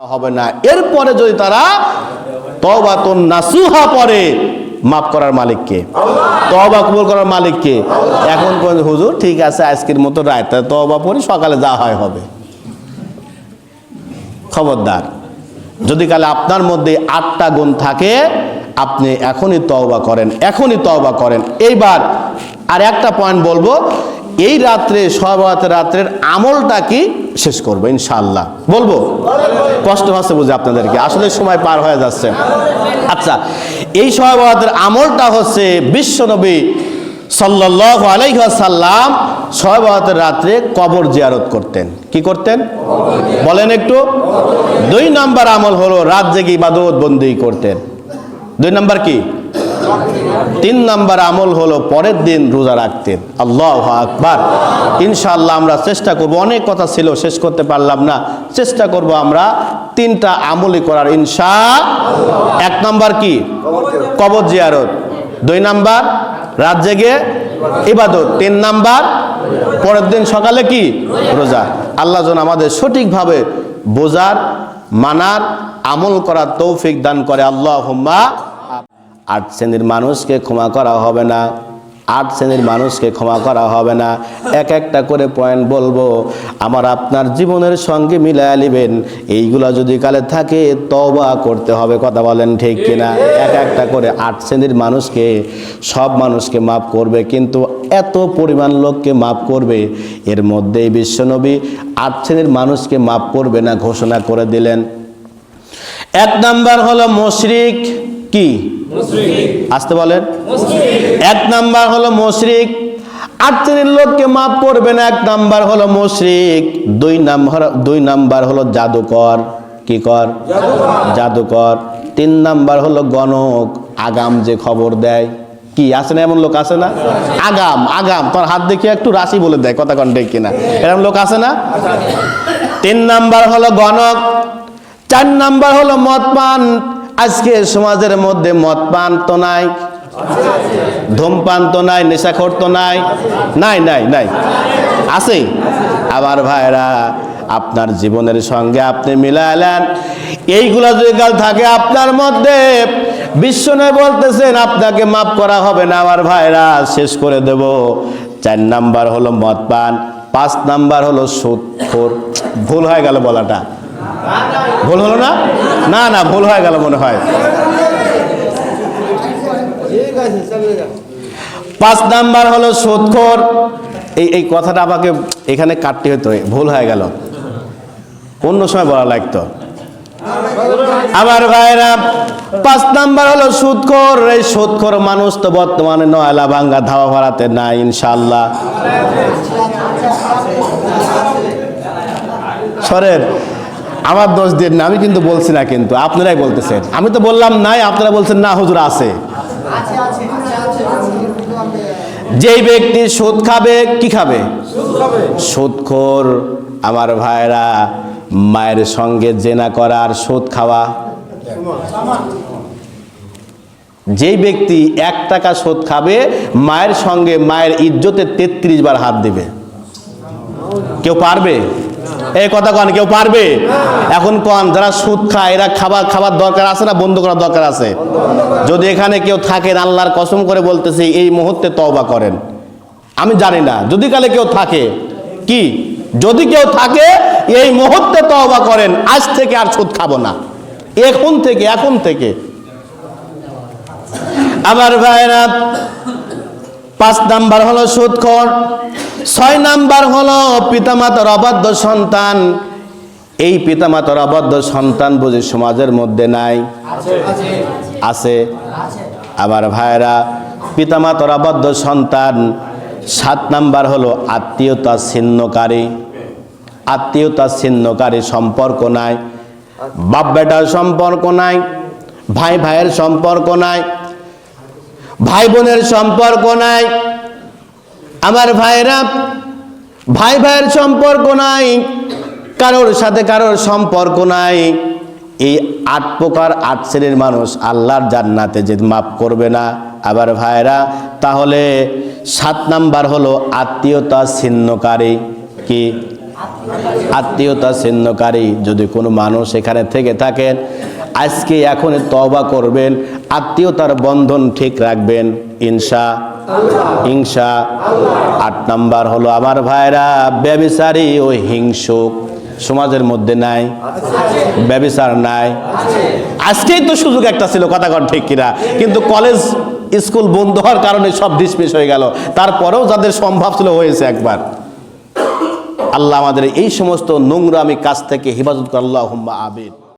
হবে না। এরপরে যদি তারা তবাতুন নাসুহা পরে মাফ করার মালিককে। তবা কবুল করার মালিককে। এখন হুজুর, ঠিক আছে, আজকের মতো রায়। তবা পড়ি সকালে যা হয় হবে। খবরদার, যদি কালে আপনার মধ্যে আটটা গুণ থাকে, আপনি এখনই তওবা করেন, এখনই তওবা করেন। এইবার আর একটা পয়েন্ট বলব, এই রাত্রে সহবাত রাত্রের আমলটা কি? শেষ করব, ইনশাআল্লাহ। বলব? কষ্ট হচ্ছে বুঝে আপনাদেরকে। আসলে সময় পার হয়ে যাচ্ছে। আচ্ছা এই সহবাতের আমলটা হচ্ছে বিশ্বনবী সাল্লাহ আলাইসাল্লাম সহবাতের রাত্রে কবর জিয়ারত করতেন। কি করতেন? বলেন একটু। দুই নাম্বার আমল হলো রাত জেগে ইবাদত বন্দি করতেন। দুই নাম্বার কি? তিন নাম্বার আমল হলো পরের দিন রোজা রাখতেন আল্লাহ আকবার। ইনশাআল্লাহ আমরা চেষ্টা করব, অনেক কথা ছিল, শেষ করতে পারলাম না। চেষ্টা করব আমরা তিনটা আমলই করার ইনশা এক নাম্বার কি? কবর জিয়ারত। দুই নাম্বার, রাত জেগে ইবাদত। তিন নাম্বার, পরের দিন সকালে কি? রোজা। আল্লাহ যেন আমাদের সঠিকভাবে বোঝার, মানার, আমল করার তৌফিক দান করে। আল্লাহ হুম্মা আট শ্রেণির মানুষকে ক্ষমা করা হবে না। আট শ্রেণির মানুষকে ক্ষমা করা হবে না। এক একটা করে পয়েন্ট বলব, আমার আপনার জীবনের সঙ্গে মিলায় নেবেন। এইগুলা যদি কালে থাকে তবা করতে হবে, কথা বলেন ঠিক কিনা? এক একটা করে আট শ্রেণির মানুষকে, সব মানুষকে মাফ করবে, কিন্তু এত পরিমাণ লোককে মাফ করবে, এর মধ্যেই বিশ্বনবী আট শ্রেণির মানুষকে মাফ করবে না, ঘোষণা করে দিলেন। এক নাম্বার হলো মুশরিক। কি? আসতে বলেন। এক নাম্বার হলো মুশরিক। আট শ্রেণির লোককে মাফ করবে না এক নাম্বার হলো মুশরিক। দুই নাম্বার দুই নাম্বার হলো জাদুকর। কি কর? জাদুকর। তিন নাম্বার হলো গণক। আগাম যে খবর দেয়। কি আছে না এমন লোক আছে না? আগাম আগাম। তোর হাত দেখিয়ে একটু রাশি বলে দেয় কথা কন্টেক কিনা। এরকম লোক আছে না? তিন নাম্বার হলো গণক। চার নাম্বার হলো মদ পান আজকে সমাজের মধ্যে মদ পান তো নাই, ধূমপান তো নাই, নেশাখোর তো নাই নাই নাই নাই। আছে। আবার ভাইরা, আপনার জীবনের সঙ্গে আপনি মিলালেন। এইগুলা যদি কাল থাকে আপনার মধ্যে, বিশ্ব নয় বলতেছেন, আপনাকে মাফ করা হবে না আমার ভাইরা, শেষ করে দেব। চার নাম্বার হলো মদ পান, পাঁচ নাম্বার হলো সুদ ভুল হয়ে গেল বলাটা। ভুল হলো না? না না, ভুল হয়ে গেল মনে হয়। পাঁচ নাম্বার হলো সুদখোর। এই এই কথাটা আমাকে এখানে কাটতে হতো, ভুল হয়ে গেল। অন্য সময় বলা লাগতো। আমার ভাইরা, পাঁচ নাম্বার হলো সুদখোর। এই সুদখোর মানুষ তো বর্তমানে নয়লা ভাঙ্গা ধাওয়া ভাড়াতে নাই ইনশাল্লাহ সরের আমার দোষ দিয়ে না, আমি কিন্তু বলছি না কিন্তু, আপনারাই বলতেছেন। আমি তো বললাম নাই, আপনারা বলছেন না, হুজুর আছে। যেই ব্যক্তি সুদ খাবে, কি খাবে? সুদখোর আমার ভাইরা, মায়ের সঙ্গে জেনা করার সুদ খাওয়া। যেই ব্যক্তি এক টাকা সুদ খাবে, মায়ের সঙ্গে মায়ের ইজ্জতে তেত্রিশ বার হাত দিবে। কেউ পারবে? এই কথা কন, কেউ পারবে? এখন কন, যারা সুদ খায়, এরা খাবার খাবার দরকার আছে না বন্ধ করার দরকার আছে? যদি এখানে কেউ থাকেন আল্লাহর কসম করে বলতেছে, এই মুহূর্তে তওবা করেন। আমি জানি না, যদি কালে কেউ থাকে, কি? যদি কেউ থাকে, এই মুহূর্তে তওবা করেন, আজ থেকে আর সুদ খাব না। এখন থেকে এখন থেকে। আমার ভাইরা পাঁচ নাম্বার হলো সুদখোর ছয় নাম্বার হলো পিতামাতার অবাধ্য সন্তান। এই পিতামাতার অবাধ্য সন্তান বুঝি সমাজের মধ্যে নাই? আছে। আবার ভাইরা পিতামাতার অবাধ্য সন্তান সাত নাম্বার হলো আত্মীয়তা ছিন্নকারী। আত্মীয়তা ছিন্নকারী সম্পর্ক নাই। বাপ বেটার সম্পর্ক নাই। ভাই ভাইয়ের সম্পর্ক নাই। ভাই বোনের সম্পর্ক নাই, আমার ভাইরা ভাই ভাইয়ের সম্পর্ক নাই, কারোর সাথে কারোর সম্পর্ক নাই। এই আট প্রকার আট শ্রেণির মানুষ আল্লাহর জান্নাতে যে মাফ করবে না। আবার ভাইরা তাহলে সাত নাম্বার হলো আত্মীয়তা ছিন্নকারী কি? আত্মীয়তা ছিন্নকারী। যদি কোনো মানুষ এখানে থেকে থাকেন আজকে এখন তওবা করবেন, আত্মীয়তার বন্ধন ঠিক রাখবেন ইনসা হিংসা আট নাম্বার হলো, আমার ভাইরা, ব্যবিচারী ও হিংসুক। সমাজের মধ্যে নাই, ব্যবিচার নাই। আজকেই তো সুযোগ একটা ছিল, কথা কন ঠিক কিনা? কিন্তু কলেজ, স্কুল বন্ধ হওয়ার কারণে সব ডিসমিস হয়ে গেল। তারপরেও যাদের সম্ভব ছিল, হয়েছে একবার। আল্লাহ আমাদের এই সমস্ত নোংরামি কাজ থেকে হেফাজত করে আল্লাহ আবিদ